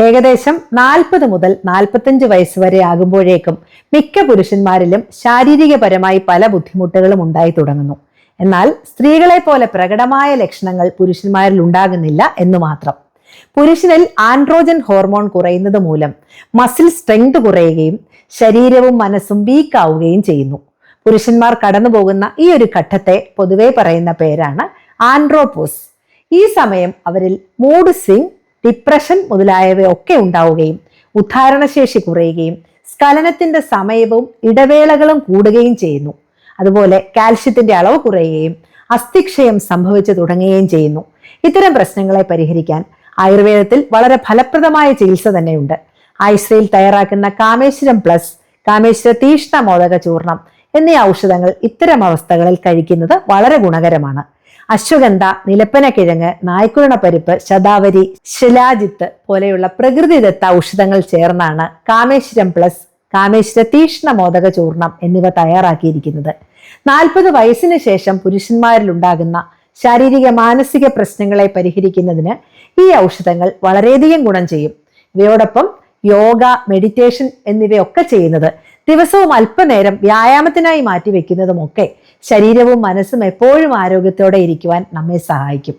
ഏകദേശം നാൽപ്പത് മുതൽ നാൽപ്പത്തഞ്ച് വയസ്സ് വരെ ആകുമ്പോഴേക്കും മിക്ക പുരുഷന്മാരിലും ശാരീരികപരമായി പല ബുദ്ധിമുട്ടുകളും ഉണ്ടായി തുടങ്ങുന്നു. എന്നാൽ സ്ത്രീകളെ പോലെ പ്രകടമായ ലക്ഷണങ്ങൾ പുരുഷന്മാരിൽ ഉണ്ടാകുന്നില്ല എന്ന് മാത്രം. പുരുഷനിൽ ആൻഡ്രോജൻ ഹോർമോൺ കുറയുന്നത് മൂലം മസിൽ സ്ട്രെങ്ത് കുറയുകയും ശരീരവും മനസ്സും വീക്ക് ആവുകയും ചെയ്യുന്നു. പുരുഷന്മാർ കടന്നുപോകുന്ന ഈ ഒരു ഘട്ടത്തെ പൊതുവെ പറയുന്ന പേരാണ് ആൻഡ്രോപോസ്. ഈ സമയം അവരിൽ മൂഡ് സ്വിംഗ് ഡിപ്രഷൻ മുതലായവയൊക്കെ ഉണ്ടാവുകയും ഉദ്ധാരണശേഷി കുറയുകയും സ്കലനത്തിന്റെ സമയവും ഇടവേളകളും കൂടുകയും ചെയ്യുന്നു. അതുപോലെ കാൽഷ്യത്തിന്റെ അളവ് കുറയുകയും അസ്ഥിക്ഷയം സംഭവിച്ചു തുടങ്ങുകയും ചെയ്യുന്നു. ഇത്തരം പ്രശ്നങ്ങളെ പരിഹരിക്കാൻ ആയുർവേദത്തിൽ വളരെ ഫലപ്രദമായ ചികിത്സ തന്നെയുണ്ട്. ആയുശ്രയിൽ തയ്യാറാക്കുന്ന കാമേശ്വരം പ്ലസ് കാമേശ്വര തീഷ്ണ മോദക ചൂർണം എന്നീ ഔഷധങ്ങൾ ഇത്തരം അവസ്ഥകളിൽ കഴിക്കുന്നത് വളരെ ഗുണകരമാണ്. അശ്വഗന്ധ നിലപ്പന നിലപ്പനക്കിഴങ്ങ് നായ്ക്കുഴണപ്പരിപ്പ് ശതാവരി ശിലാജിത്ത് പോലെയുള്ള പ്രകൃതിദത്ത ഔഷധങ്ങൾ ചേർന്നാണ് കാമേശ്വരം പ്ലസ് കാമേശ്വര തീക്ഷ്ണ മോദക ചൂർണം എന്നിവ തയ്യാറാക്കിയിരിക്കുന്നത്. നാൽപ്പത് വയസ്സിന് ശേഷം പുരുഷന്മാരിൽ ഉണ്ടാകുന്ന ശാരീരിക മാനസിക പ്രശ്നങ്ങളെ പരിഹരിക്കുന്നതിന് ഈ ഔഷധങ്ങൾ വളരെയധികം ഗുണം ചെയ്യും. ഇവയോടൊപ്പം യോഗ മെഡിറ്റേഷൻ എന്നിവയൊക്കെ ചെയ്യുന്നത് ദിവസവും അല്പനേരം വ്യായാമത്തിനായി മാറ്റിവെക്കുന്നതുമൊക്കെ ശരീരവും മനസ്സും എപ്പോഴും ആരോഗ്യത്തോടെ ഇരിക്കുവാൻ നമ്മെ സഹായിക്കും.